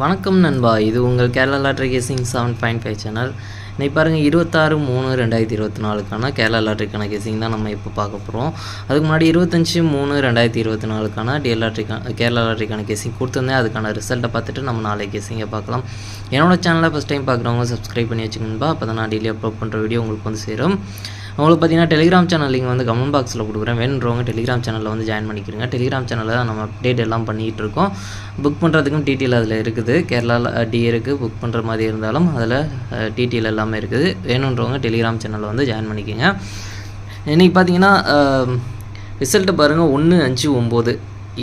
வணக்கம் நண்பா. இது உங்கள் Kerala lottery guessing seven point five channel. இன்னைக்கு பாருங்கள் இருபத்தாறு மூணு ரெண்டாயிரத்தி இருபத்தி நாலுக்கான கேரளா லாட்ரிக்கான கேசிங் தான் நம்ம இப்போ பார்க்க போகிறோம் அதுக்கு முன்னாடி இருபத்தஞ்சி மூணு ரெண்டாயிரத்தி இருபத்தி நாலுக்கான டிஎல் லாட்ரிக்கான கேரளா லாட்ரிக்கான கேசிங் கொடுத்துருந்தேன். அதுக்கான ரிசல்ட்டை பார்த்துட்டு நம்ம நாளை கேசிங்கை பார்க்கலாம். என்னோடய சேனலை ஃபஸ்ட் டைம் பார்க்குறவங்க சப்ஸ்கிரைப் பண்ணி வச்சுக்கணும்பா அப்போ தான் நான் டெய்லி அப்லோட் பண்ணுற வீடியோ உங்களுக்கு வந்து சேரும். உங்களுக்கு பார்த்தீங்கன்னா டெலிகிராம் சேனல் லிங்க் வந்து கமெண்ட் பாக்ஸில் கொடுக்குறேன். வேணுன்றவங்க டெலிகிராம் சேனலில் வந்து ஜாயின் பண்ணிக்கிறீங்க டெலிகிராம் சேனலில் தான் நம்ம அப்டேட் எல்லாம் பண்ணிகிட்டு இருக்கோம். புக் பண்ணுறதுக்கும் டீட்டெயில் அதில் இருக்குது. கேரளாவில் டி இருக்குது புக் பண்ணுற மாதிரி இருந்தாலும் அதில் டீட்டெயில் எல்லாமே இருக்குது. வேணுன்றவங்க டெலிகிராம் சேனலில் வந்து ஜாயின் பண்ணிக்கோங்க. இன்றைக்கி பார்த்தீங்கன்னா ரிசல்ட்டை பாருங்கள் ஒன்று அஞ்சு ஒம்பது.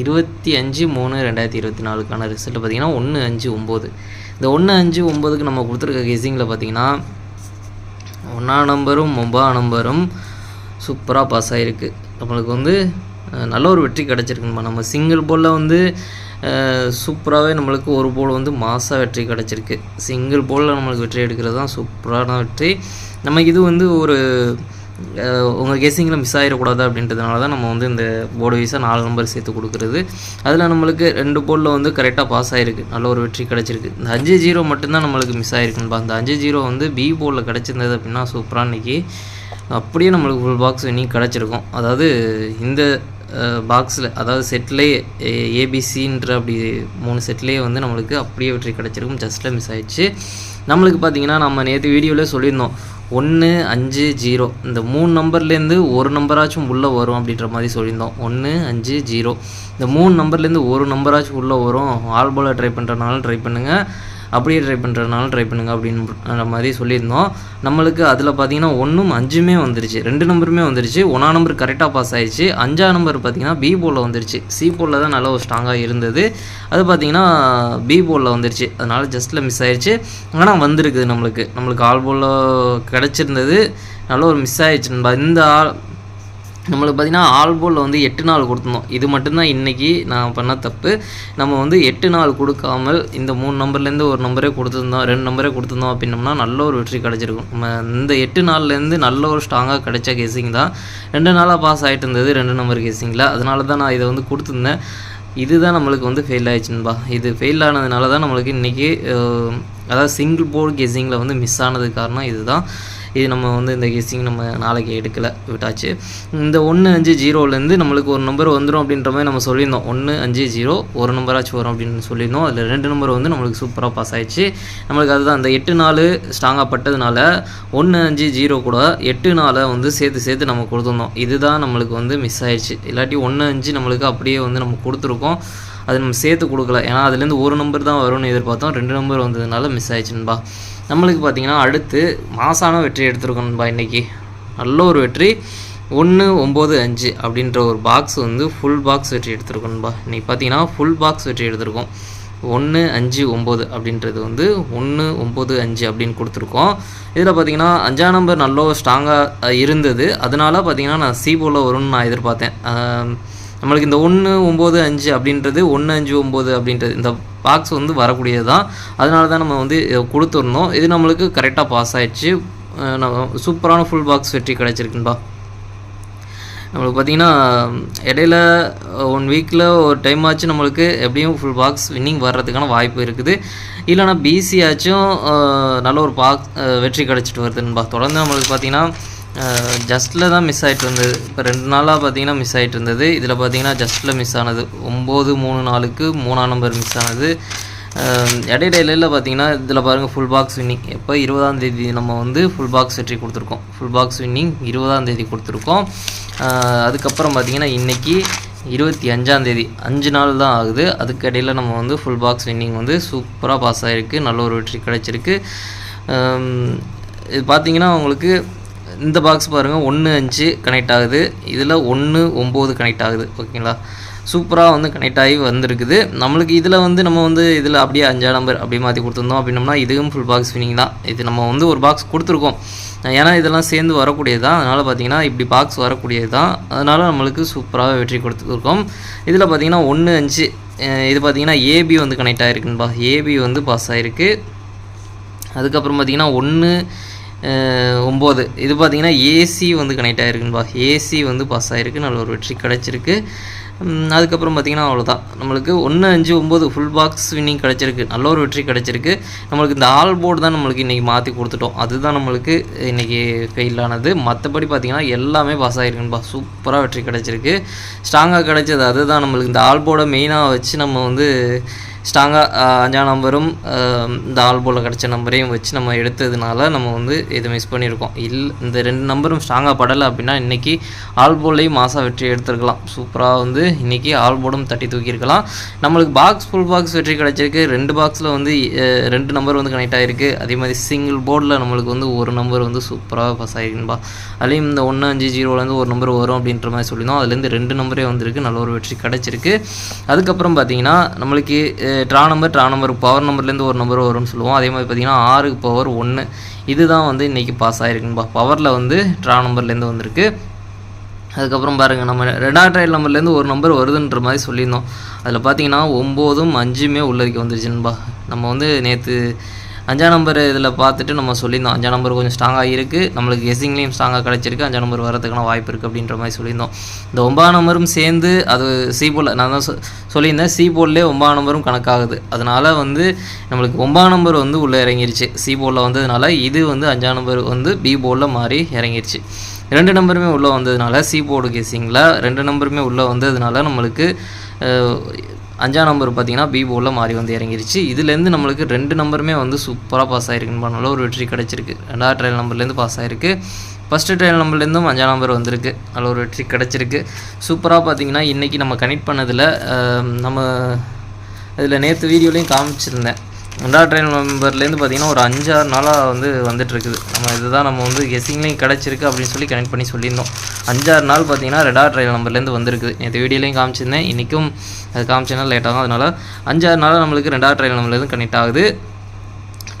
இருபத்தி அஞ்சு மூணு ரெண்டாயிரத்தி இருபத்தி நாலுக்கான ரிசல்ட்டு பார்த்தீங்கன்னா ஒன்று அஞ்சு ஒம்பது. இந்த ஒன்று அஞ்சு ஒம்பதுக்கு நம்ம கொடுத்துருக்க கெஸிங்கில் பார்த்தீங்கன்னா ஒன்றாம் நம்பரும் ஒன்பதாம் நம்பரும் சூப்பராக பாஸ் ஆகிருக்கு நம்மளுக்கு வந்து நல்ல ஒரு வெற்றி கிடச்சிருக்குமா நம்ம சிங்கிள் போலில் வந்து சூப்பராகவே நம்மளுக்கு ஒரு போல் வந்து மாசாக வெற்றி கிடச்சிருக்கு. சிங்கிள் போலில் நம்மளுக்கு வெற்றி எடுக்கிறது தான் சூப்பரான வெற்றி. நமக்கு இது வந்து ஒரு உங்கள் கேசிங்கில் மிஸ் ஆகிடக்கூடாது அப்படின்றதுனால தான் நம்ம வந்து இந்த போர்டு வைஸாக நாலு நம்பர் சேர்த்து கொடுக்குறது. அதில் நம்மளுக்கு ரெண்டு போர்டில் வந்து கரெக்டாக பாஸ் ஆகிருக்கு நல்ல ஒரு வெற்றி கிடச்சிருக்கு. இந்த அஞ்சு ஜீரோ மட்டும்தான் நம்மளுக்கு மிஸ் ஆகிருக்குன்பா அந்த அஞ்சு ஜீரோ வந்து பி போர்டில் கிடச்சிருந்தது அப்படின்னா சூப்பராக இன்றைக்கி அப்படியே நம்மளுக்கு ஃபுல் பாக்ஸ் இன்னைக்கு கிடச்சிருக்கும். அதாவது இந்த பாக்ஸில் அதாவது செட்லேயே ஏபிசின்ற அப்படி மூணு செட்லேயே வந்து நம்மளுக்கு அப்படியே வெற்றி கிடச்சிருக்கும். ஜஸ்ட்டில் மிஸ் ஆயிடுச்சு. நம்மளுக்கு பார்த்தீங்கன்னா நம்ம நேற்று வீடியோவில் சொல்லியிருந்தோம். ஒன்று அஞ்சு ஜீரோ. இந்த மூணு நம்பர்லேருந்து ஒரு நம்பராச்சும் உள்ளே வரும் அப்படின்ற மாதிரி சொல்லியிருந்தோம். ஒன்று அஞ்சு ஜீரோ. இந்த மூணு நம்பர்லேருந்து ஒரு நம்பராச்சும் உள்ளே வரும். ஆல்போல ட்ரை பண்ணுறதுனாலும் ட்ரை பண்ணுங்கள் அப்படியே ட்ரை பண்ணுறதுனால ட்ரை பண்ணுங்க அப்படின்ற மாதிரி சொல்லியிருந்தோம். நம்மளுக்கு அதில் பார்த்தீங்கன்னா ஒன்றும் அஞ்சுமே வந்துருச்சு. ரெண்டு நம்பருமே வந்துருச்சு. ஒன்றா நம்பர் கரெக்டாக பாஸ் ஆயிடுச்சு. அஞ்சா நம்பர் பார்த்தீங்கன்னா பி போலில் வந்துருச்சு. சி போலில் தான் நல்ல ஒரு ஸ்ட்ராங்காக இருந்தது. அது பார்த்தீங்கன்னா பி போலில் வந்துருச்சு. அதனால் ஜஸ்ட்டில் மிஸ் ஆயிடுச்சு. ஆனால் வந்திருக்குது நம்மளுக்கு. நம்மளுக்கு ஆல் போலில் கிடச்சிருந்தது. நல்ல ஒரு மிஸ் ஆயிடுச்சு. இந்த ஆள் நம்மளுக்கு பார்த்தீங்கன்னா ஆல் போலில் வந்து எட்டு நாள் கொடுத்துருந்தோம். இது மட்டும்தான் இன்றைக்கி நான் பண்ண தப்பு. நம்ம வந்து எட்டு நாள் கொடுக்காமல் இந்த மூணு நம்பர்லேருந்து ஒரு நம்பரே கொடுத்துருந்தோம் ரெண்டு நம்பரே கொடுத்துருந்தோம் அப்படின்னம்னா நல்ல ஒரு வெற்றி கிடச்சிருக்கும். நம்ம இந்த எட்டு நாள்லேருந்து நல்ல ஒரு ஸ்ட்ராங்காக கிடைச்ச கேசிங் தான். ரெண்டு நாளாக பாஸ் ஆகிட்டு இருந்தது ரெண்டு நம்பர் கேசிங்கில் அதனால தான் நான் இதை வந்து கொடுத்துருந்தேன். இதுதான் நம்மளுக்கு வந்து ஃபெயில் ஆயிடுச்சுன்பா இது ஃபெயில் ஆனதுனால தான் நம்மளுக்கு இன்றைக்கி அதாவது சிங்கிள் போர்டு கெஸிங்கில் வந்து மிஸ் ஆனது காரணம் இதுதான். இது நம்ம வந்து இந்த கெஸ்ஸிங் நம்ம நாளைக்கு எடுக்கலை விட்டாச்சு. இந்த ஒன்று அஞ்சு ஜீரோலேருந்து நம்மளுக்கு ஒரு நம்பர் வந்துடும் அப்படின்ற மாதிரி நம்ம சொல்லியிருந்தோம். ஒன்று அஞ்சு ஜீரோ ஒரு நம்பராச்சும் வரும் அப்படின்னு சொல்லியிருந்தோம். அதில் ரெண்டு நம்பர் வந்து நம்மளுக்கு சூப்பராக பாஸ் ஆயிடுச்சு. நம்மளுக்கு அதுதான் அந்த எட்டு நாள் ஸ்ட்ராங்காக பட்டதுனால ஒன்று அஞ்சு ஜீரோ கூட எட்டு நாளை வந்து சேர்த்து சேர்த்து நம்ம கொடுத்துருந்தோம். இதுதான் நம்மளுக்கு வந்து மிஸ் ஆயிடுச்சு. இல்லாட்டி ஒன்று அஞ்சு நம்மளுக்கு அப்படியே வந்து நம்ம கொடுத்துருக்கோம். அது நம்ம சேர்த்து கொடுக்கல. ஏன்னா அதுலேருந்து ஒரு நம்பர் தான் வரும்னு எதிர்பார்த்தோம். ரெண்டு நம்பர் வந்ததுனால மிஸ் ஆயிடுச்சுன்பா நம்மளுக்கு பார்த்தீங்கன்னா அடுத்து மாசான வெற்றி எடுத்துருக்கோம்பா இன்றைக்கி நல்ல ஒரு வெற்றி. ஒன்று ஒம்பது அஞ்சு அப்படின்ற ஒரு பாக்ஸ் வந்து ஃபுல் பாக்ஸ் வெற்றி எடுத்திருக்கோம்பா இன்றைக்கி பார்த்தீங்கன்னா ஃபுல் பாக்ஸ் வெற்றி எடுத்திருக்கோம். ஒன்று அஞ்சு ஒம்பது அப்படின்றது வந்து ஒன்று ஒம்பது அஞ்சு அப்படின்னு கொடுத்துருக்கோம். இதில் பார்த்தீங்கன்னா அஞ்சாம் நம்பர் நல்ல ஸ்ட்ராங்காக இருந்தது. அதனால பார்த்தீங்கன்னா நான் சி போல் வரும்னு நான் எதிர்பார்த்தேன். நம்மளுக்கு இந்த ஒன்று ஒம்பது அஞ்சு அப்படின்றது ஒன்று அஞ்சு ஒம்பது அப்படின்றது இந்த பாக்ஸ் வந்து வரக்கூடியது தான் அதனால தான் நம்ம வந்து கொடுத்துருந்தோம் இது நம்மளுக்கு கரெக்டாக பாஸ் ஆகிடுச்சு நம்ம சூப்பரான ஃபுல் பாக்ஸ் வெற்றி கிடச்சிருக்குன்பா நம்மளுக்கு பார்த்தீங்கன்னா இடையில ஒன் வீக்கில் ஒரு டைம் ஆச்சு நம்மளுக்கு. எப்படியும் ஃபுல் பாக்ஸ் வின்னிங் வர்றதுக்கான வாய்ப்பு இருக்குது. இல்லைனா பிசி ஆச்சும் நல்ல ஒரு பாக்ஸ் வெற்றி கிடச்சிட்டு வருதுன்பா தொடர்ந்து நம்மளுக்கு பார்த்தீங்கன்னா ஜஸ்ட்டில் தான் மிஸ் ஆகிட்டு இருந்தது. இப்போ ரெண்டு நாளாக பார்த்தீங்கன்னா மிஸ் ஆகிட்டு இருந்தது. இதில் பார்த்தீங்கன்னா ஜஸ்ட்டில் மிஸ் ஆனது. ஒம்பது மூணு நாளுக்கு மூணாம் நம்பர் மிஸ் ஆனது. இடையிடையில பார்த்தீங்கன்னா இதில் பாருங்கள் ஃபுல் பாக்ஸ் வின்னிங் எப்போ? இருபதாம் தேதி நம்ம வந்து ஃபுல் பாக்ஸ் வெற்றி கொடுத்துருக்கோம். ஃபுல் பாக்ஸ் வின்னிங் இருபதாம் தேதி கொடுத்துருக்கோம். அதுக்கப்புறம் பார்த்தீங்கன்னா இன்றைக்கி இருபத்தி அஞ்சாம் தேதி. அஞ்சு நாள் தான் ஆகுது. அதுக்கு இடையில் நம்ம வந்து ஃபுல் பாக்ஸ் வின்னிங் வந்து சூப்பராக பாஸ் ஆகிருக்கு நல்ல ஒரு வெற்றி கிடைச்சிருக்கு. இது பார்த்தீங்கன்னா உங்களுக்கு இந்த பாக்ஸ் பாருங்கள் ஒன்று அஞ்சு கனெக்ட் ஆகுது. இதில் ஒன்று ஒம்பது கனெக்ட் ஆகுது ஓகேங்களா? சூப்பராக வந்து கனெக்ட் ஆகி வந்திருக்குது. நம்மளுக்கு இதில் வந்து நம்ம வந்து இதில் அப்படியே அஞ்சாம் நம்பர் அப்படியே மாற்றி கொடுத்துருந்தோம் அப்படின்னம்னா இதுவும் ஃபுல் பாக்ஸ் ஃபினிங் தான். இது நம்ம வந்து ஒரு பாக்ஸ் கொடுத்துருக்கோம். ஏன்னா இதெல்லாம் சேர்ந்து வரக்கூடியது தான். அதனால் பார்த்தீங்கன்னா இப்படி பாக்ஸ் வரக்கூடியது தான். அதனால் நம்மளுக்கு சூப்பராக வெற்றி கொடுத்துருக்கோம். இதில் பார்த்தீங்கன்னா ஒன்று அஞ்சு இது பார்த்தீங்கன்னா ஏபி வந்து கனெக்ட் ஆகிருக்குன்பா ஏபி வந்து பாஸ் ஆகிருக்கு அதுக்கப்புறம் பார்த்திங்கன்னா ஒன்று ஒம்பது. இது பார்த்திங்கன்னா ஏசி வந்து கனெக்ட் ஆகிருக்குன்பா ஏசி வந்து பாஸ் ஆகிருக்கு நல்ல ஒரு வெற்றி கிடச்சிருக்கு. அதுக்கப்புறம் பார்த்திங்கன்னா அவ்வளோதான் நம்மளுக்கு ஒன்று அஞ்சு ஒம்பது ஃபுல் பாக்ஸ் வின்னிங் கிடச்சிருக்கு. நல்ல ஒரு வெற்றி கிடச்சிருக்கு. நம்மளுக்கு இந்த ஆல் போர்டு தான் நம்மளுக்கு இன்றைக்கி மாற்றி கொடுத்துட்டோம். அதுதான் நம்மளுக்கு இன்றைக்கி ஃபெயில் ஆனது. மற்றபடி பார்த்திங்கன்னா எல்லாமே பாஸ் ஆகிருக்குன்பா சூப்பராக வெற்றி கிடச்சிருக்கு. ஸ்ட்ராங்காக கிடச்சது அதுதான் நம்மளுக்கு இந்த ஆல் போர்டை மெயினாக வச்சு நம்ம வந்து ஸ்ட்ராங்காக அஞ்சாம் நம்பரும் இந்த ஆல் கிடச்ச நம்பரையும் வச்சு நம்ம எடுத்ததுனால நம்ம வந்து இதை மிஸ் பண்ணியிருக்கோம். இல் இந்த ரெண்டு நம்பரும் ஸ்ட்ராங்காக படலை அப்படின்னா இன்றைக்கி ஆல் போர்ட்லேயும் மாதம் வெற்றி எடுத்திருக்கலாம். சூப்பராக வந்து இன்றைக்கி ஆல் போர்டும் தட்டி தூக்கியிருக்கலாம். நம்மளுக்கு பாக்ஸ் ஃபுல் பாக்ஸ் வெற்றி கிடச்சிருக்கு. ரெண்டு பாக்ஸில் வந்து ரெண்டு நம்பர் வந்து கனெக்ட் ஆகிருக்கு அதே மாதிரி சிங்கிள் போர்டில் நம்மளுக்கு வந்து ஒரு நம்பர் வந்து சூப்பராக பாஸ் ஆகிருக்குன்பா அதுலேயும் இந்த ஒன்று அஞ்சு ஜீரோலேருந்து ஒரு நம்பர் வரும் அப்படின்ற மாதிரி சொல்லியிருந்தோம். அதுலேருந்து ரெண்டு நம்பரே வந்திருக்கு. நல்ல ஒரு வெற்றி கிடச்சிருக்கு. அதுக்கப்புறம் பார்த்தீங்கன்னா நம்மளுக்கு draw number draw number power நம்பர்லேருந்து ஒரு நம்பர் வரும்னு சொல்லுவோம். அதே மாதிரி பார்த்தீங்கன்னா ஆறுக்கு பவர் ஒன்று இதுதான் வந்து இன்றைக்கி பாஸ் ஆகிருக்குன்பா பவரில் வந்து ட்ரா நம்பர்லேருந்து வந்திருக்கு. அதுக்கப்புறம் பாருங்கள் நம்ம ரெண்டாவது ட்ரையல் நம்பர்லேருந்து ஒரு நம்பர் வருதுன்ற மாதிரி சொல்லியிருந்தோம். அதில் பார்த்தீங்கன்னா ஒம்போதும் அஞ்சுமே உள்ளதுக்கு வந்துருச்சுன்பா நம்ம வந்து நேற்று அஞ்சாம் நம்பர் இதில் பார்த்துட்டு நம்ம சொல்லியிருந்தோம். அஞ்சாம் நம்பர் கொஞ்சம் ஸ்ட்ராங்காக இருக்குது நம்மளுக்கு கெஸிங்லேயும் ஸ்ட்ராங்காக கிடச்சிருக்கு. அஞ்சாம் நம்பர் வரதுக்கான வாய்ப்பு இருக்குது அப்படின்ற மாதிரி சொல்லியிருந்தோம். இந்த ஒன்பதாம் நம்பரும் சேர்ந்து அது சி போர்டில் நான் தான் சொ- சொல்லியிருந்தேன். சி போர்ட்லேயே ஒன்பதாம் நம்பரும் கணக்காகுது. அதனால் வந்து நம்மளுக்கு ஒன்பதாம் நம்பர் வந்து உள்ளே இறங்கிருச்சு. சி போர்டில் வந்ததுனால இது வந்து அஞ்சாம் நம்பர் வந்து பி போர்டில் மாறி இறங்கிருச்சு. ரெண்டு நம்பருமே உள்ளே வந்ததுனால சி போர்டு கேசிங்கில் ரெண்டு நம்பருமே உள்ளே வந்ததுனால நம்மளுக்கு அஞ்சாம் நம்பர் பார்த்தீங்கன்னா பி போர்டில் மாறி வந்து இறங்கிருச்சு. இதுலேருந்து நம்மளுக்கு ரெண்டு நம்பருமே வந்து சூப்பராக பாஸ் ஆகிருக்குன்னு பண்ணல ஒரு வெற்றி கிடச்சிருக்கு. ரெண்டாவது ட்ரையல் நம்பர்லேருந்து பாஸ் ஆகிருக்கு ஃபஸ்ட்டு ட்ரையல் நம்பர்லேருந்தும் அஞ்சாம் நம்பர் வந்திருக்கு. நல்ல ஒரு வெற்றி கிடச்சிருக்கு. சூப்பராக பார்த்தீங்கன்னா இன்றைக்கி நம்ம கனெக்ட் பண்ணதில் நம்ம இதில் நேற்று வீடியோலையும் காமிச்சிருந்தேன். ரெண்டாவது ட்ரெயின் நம்பர்லேருந்து பார்த்தீங்கன்னா ஒரு அஞ்சாறு நாளாக வந்து வந்துட்டுருக்குது. நம்ம இதுதான் நம்ம வந்து கெஸிங்லேயும் கிடச்சிருக்கு அப்படின்னு சொல்லி கனெக்ட் பண்ணி சொல்லியிருந்தோம். அஞ்சாறு நாள் பார்த்தீங்கன்னா ரெண்டாவது ட்ரெயின் நம்பர்லேருந்து வந்திருக்குது. நேற்று வீடியோலையும் காமிச்சிருந்தேன். இன்றைக்கும் அது காமிச்சேன்னா லேட் ஆகும். அதனால் அஞ்சாறு நாளாக நம்மளுக்கு ரெண்டாவது ட்ரெயின் நம்பர்லேருந்து கனெக்ட் ஆகுது.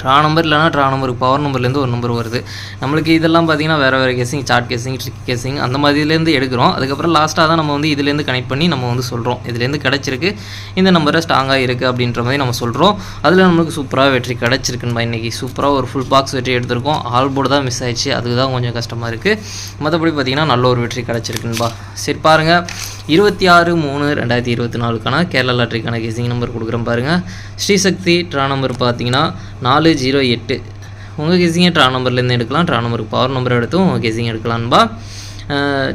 ட்ரா நம்பர் இல்லைனா ட்ரா நம்பருக்கு பவர் நம்பர்லேருந்து ஒரு நம்பர் வருது. நம்மளுக்கு இதெல்லாம் பார்த்தீங்கன்னா வேறு வேறு guessing chart guessing trick guessing அந்த மாதிரிலேருந்து எடுக்கிறோம். அதுக்கப்புறம் லாஸ்ட்டாக தான் நம்ம வந்து இதுலேருந்து கனெக்ட் பண்ணி நம்ம வந்து சொல்கிறோம் இதுலேருந்து கிடச்சிருக்கு. இந்த நம்பரை ஸ்ட்ராங்காக இருக்குது அப்படின்ற மாதிரி நம்ம சொல்கிறோம் அதில் நம்மளுக்கு சூப்பராக வெற்றி கிடச்சிருக்குன்பா இன்றைக்கி சூப்பராக ஒரு ஃபுல் பாக்ஸ் வெற்றி எடுத்திருக்கோம். ஆல் போர்டு தான் மிஸ் ஆயிடுச்சு. அதுக்கு தான் கொஞ்சம் கஷ்டமாக இருக்குது மற்றபடி பார்த்தீங்கன்னா நல்ல ஒரு வெற்றி கிடச்சிருக்குன்பா சரி பாருங்கள் இருபத்தி ஆறு மூணு ரெண்டாயிரத்தி இருபத்தி நாலுக்கான கேரளா லாட்ரிக்கான கேசிங் நம்பர் கொடுக்குறேன் பாருங்கள் ஸ்ரீசக்தி ட்ரா நம்பர் பார்த்தீங்கன்னா நாலு ஜீரோ எட்டு. உங்கள் கெஸிங்கை ட்ரா நம்பர்லேருந்து எடுக்கலாம். ட்ரா நம்பருக்கு பவர் நம்பர் எடுத்தும் உங்கள் கெஸிங் எடுக்கலான்பா.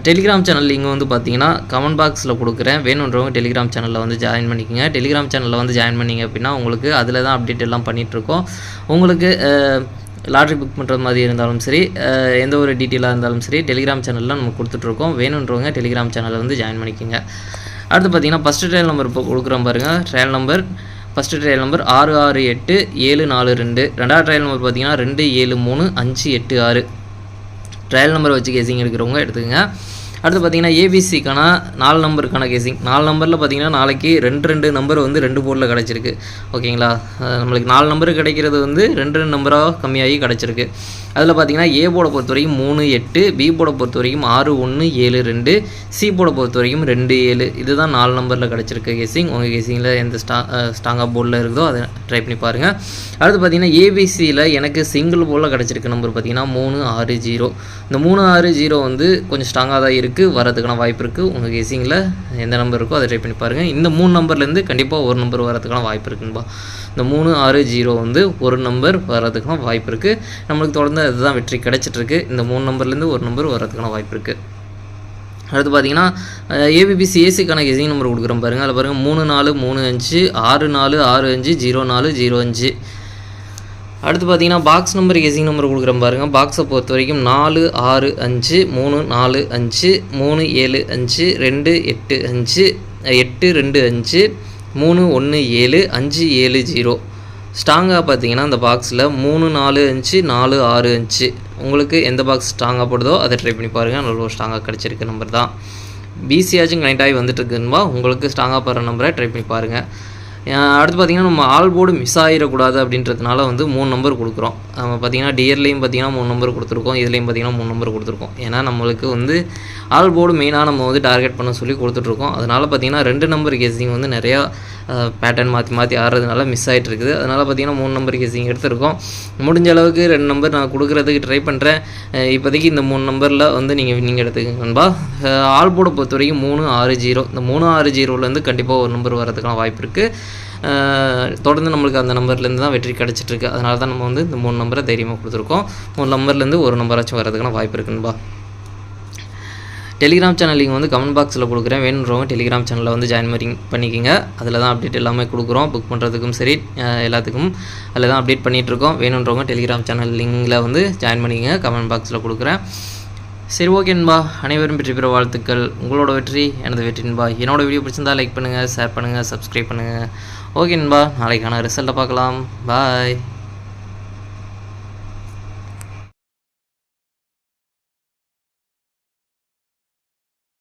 டெலிகிராம் சேனல் லிங்க் வந்து பார்த்தீங்கன்னா கமெண்ட் பாக்ஸில் கொடுக்குறேன். வேணுன்றவங்க டெலிகிராம் சேனலில் வந்து ஜாயின் பண்ணிக்கோங்க. டெலிகிராம் சேனலில் வந்து ஜாயின் பண்ணிங்க அப்படின்னா உங்களுக்கு அதில் தான் அப்டேட் எல்லாம் பண்ணிகிட்ருக்கோம் உங்களுக்கு லாட்ரி புக் பண்ணுறது மாதிரி இருந்தாலும் சரி எந்த ஒரு டீட்டெயிலாக இருந்தாலும் சரி டெலிகிராம் சேனலில் நம்ம கொடுத்துட்ருக்கோம் வேணுன்றவங்க டெலிகிராம் சேனலில் வந்து ஜாயின் பண்ணிக்கோங்க. அடுத்து பார்த்தீங்கன்னா ஃபஸ்ட்டு ட்ரையல் நம்பர் இப்போ கொடுக்குறோம் பாருங்கள் trial number first trial number ஆறு ஆறு எட்டு ஏழு நாலு ரெண்டு. ரெண்டாவது ட்ரையல் நம்பர் பார்த்தீங்கன்னா ரெண்டு ஏழு மூணு அஞ்சு எட்டு ஆறு. ட்ரையல் நம்பர் வச்சு கேசிங் எடுக்கிறவங்க எடுத்துக்கங்க. அடுத்து பார்த்தீங்கன்னா ஏபிசிக்கான நாலு நம்பருக்கான கேசிங் நாலு நம்பரில் பார்த்தீங்கன்னா நாளைக்கு ரெண்டு ரெண்டு நம்பர் வந்து ரெண்டு போர்டில் கிடச்சிருக்கு. ஓகேங்களா? நம்மளுக்கு நாலு நம்பர் கிடைக்கிறது வந்து ரெண்டு ரெண்டு நம்பராக கம்மியாகி கிடச்சிருக்கு. அதில் பார்த்தீங்கன்னா ஏ போட பொறுத்த வரைக்கும் மூணு எட்டு பி போட பொறுத்த வரைக்கும் ஆறு ஒன்று ஏழு ரெண்டு சி போட பொறுத்த வரைக்கும் ரெண்டு ஏழு. இதுதான் நாலு நம்பரில் கிடச்சிருக்கு கேசிங் உங்கள் கேசிங்கில் எந்த ஸ்டா ஸ்ட்ராங்காக போர்டில் இருக்குதோ அதை ட்ரை பண்ணி பாருங்கள் அடுத்து பார்த்தீங்கன்னா ஏபிசியில் எனக்கு சிங்கிள் போர்டில் கிடச்சிருக்க நம்பர் பார்த்தீங்கன்னா மூணு ஆறு ஜீரோ இந்த மூணு ஆறு ஜீரோ வந்து கொஞ்சம் ஸ்ட்ராங்காக தான் இருக்குது வரதுக்கான வாய்ப்பு இருக்குது உங்கள் எசிங்கில் எந்த நம்பர் இருக்கோ அதை ட்ரை பண்ணி பாருங்கள் இந்த மூணு நம்பர்லேருந்து கண்டிப்பாக ஒரு நம்பர் வரதுக்கான வாய்ப்பு இருக்குங்கப்பா இந்த மூணு ஆறு ஜீரோ வந்து ஒரு நம்பர் வரதுக்கான வாய்ப்பு இருக்குது நம்மளுக்கு தொடர்ந்து அதுதான் வெற்றி கிடைச்சிட்ருக்கு. இந்த மூணு நம்பர்லேருந்து ஒரு நம்பர் வரதுக்கான வாய்ப்பு இருக்குது அடுத்து பார்த்தீங்கன்னா ஏபிபிசி ஏசிக்கான கெசிங் நம்பர் கொடுக்குறோம் பாருங்கள் அதில் பாருங்கள் மூணு நாலு மூணு அஞ்சு ஆறு நாலு ஆறு அஞ்சு ஜீரோ நாலு ஜீரோ அஞ்சு. அடுத்து பார்த்தீங்கன்னா பாக்ஸ் நம்பர் கெசிங் நம்பர் கொடுக்குறேன் பாருங்கள் பாக்ஸை பொறுத்த வரைக்கும் நாலு ஆறு அஞ்சு மூணு நாலு அஞ்சு மூணு ஏழு அஞ்சு ரெண்டு எட்டு அஞ்சு எட்டு ரெண்டு அஞ்சு மூணு ஒன்று ஏழு அஞ்சு ஏழு ஜீரோ. ஸ்ட்ராங்காக பார்த்தீங்கன்னா அந்த பாக்ஸில் மூணு நாலு அஞ்சு நாலு ஆறு அஞ்சு. உங்களுக்கு எந்த பாக்ஸ் ஸ்ட்ராங்காக போடுதோ அதை ட்ரை பண்ணி பாருங்கள் நல்ல ஒரு ஸ்ட்ராங்காக கிடச்சிருக்க நம்பர் தான். பிசியாச்சும் கனெக்ட் ஆகி வந்துட்டு இருக்குன்பா உங்களுக்கு ஸ்ட்ராங்காக போகிற நம்பரை ட்ரை பண்ணி பாருங்கள் அடுத்து பார்த்தீங்கன்னா நம்ம ஆல் போர்டு மிஸ் ஆகிடக்கூடாது அப்படின்றதுனால வந்து மூணு நம்பர் கொடுக்குறோம். நம்ம பார்த்தீங்கன்னா டியர்லேயும் பார்த்தீங்கன்னா மூணு நம்பர் கொடுத்துருக்கோம் இதுலேயும் பார்த்திங்கன்னா மூணு நம்பர் கொடுத்துருக்கோம். ஏன்னா நம்மளுக்கு வந்து ஆல் போர்டு மெயினாக நம்ம வந்து டார்கெட் பண்ண சொல்லி கொடுத்துட்ருக்கோம். அதனால் பார்த்தீங்கன்னா ரெண்டு நம்பர் கேசிங் வந்து நிறையா பேட்டர்ன் மாற்றி மாற்றி ஆடுறதுனால மிஸ் ஆகிட்டு இருக்குது அதனால் பார்த்தீங்கன்னா மூணு நம்பர் கேசிங் எடுத்திருக்கோம். முடிஞ்ச அளவுக்கு ரெண்டு நம்பர் நான் கொடுக்குறதுக்கு ட்ரை பண்ணுறேன் இப்போதைக்கு இந்த மூணு நம்பரில் வந்து நீங்கள் நீங்கள் எடுத்துக்கங்க நண்பா. ஆல் போர்டை பொறுத்த வரைக்கும் மூணு ஆறு ஜீரோ. இந்த மூணு ஆறு ஜீரோலேருந்து கண்டிப்பாக ஒரு நம்பர் வரதுக்கான வாய்ப்பு இருக்குது தொடர்ந்து நம்மளுக்கு அந்த நம்பர்லேருந்து தான் வெற்றி கிடச்சிட்ருக்கு. அதனால தான் நம்ம வந்து இந்த மூணு நம்பரை தைரியமாக கொடுத்துருக்கோம். மூணு நம்பர்லேருந்து ஒரு நம்பராச்சும் வரதுக்கான வாய்ப்பு இருக்குன்பா டெலிகிராம் சேனல் லிங்க் வந்து கமெண்ட் பாக்ஸில் கொடுக்குறேன். வேணுன்றவங்க டெலிகிராம் சேனலில் வந்து ஜாயின் பண்ணி பண்ணிக்கிங்க. அதில் தான் அப்டேட் எல்லாமே கொடுக்குறோம். புக் பண்ணுறதுக்கும் சரி எல்லாத்துக்கும். அதில் தான் அப்டேட் பண்ணிகிட்ருக்கோம் வேணுன்றவங்க டெலிகிராம் சேனல் லிங்கில் வந்து ஜாயின் பண்ணிக்கிங்க. கமெண்ட் பாக்ஸில் கொடுக்குறேன். சரி ஓகேன்பா அனைவரும் வெற்றி பெற வாழ்த்துக்கள். உங்களோட வெற்றி எனது வெற்றின்பா என்னோட வீடியோ பிடிச்சிருந்தா லைக் பண்ணுங்கள் ஷேர் பண்ணுங்கள் சப்ஸ்கிரைப் பண்ணுங்கள் ஓகேன்பா நாளைக்கான ரிசல்ட்டை பார்க்கலாம். பாய்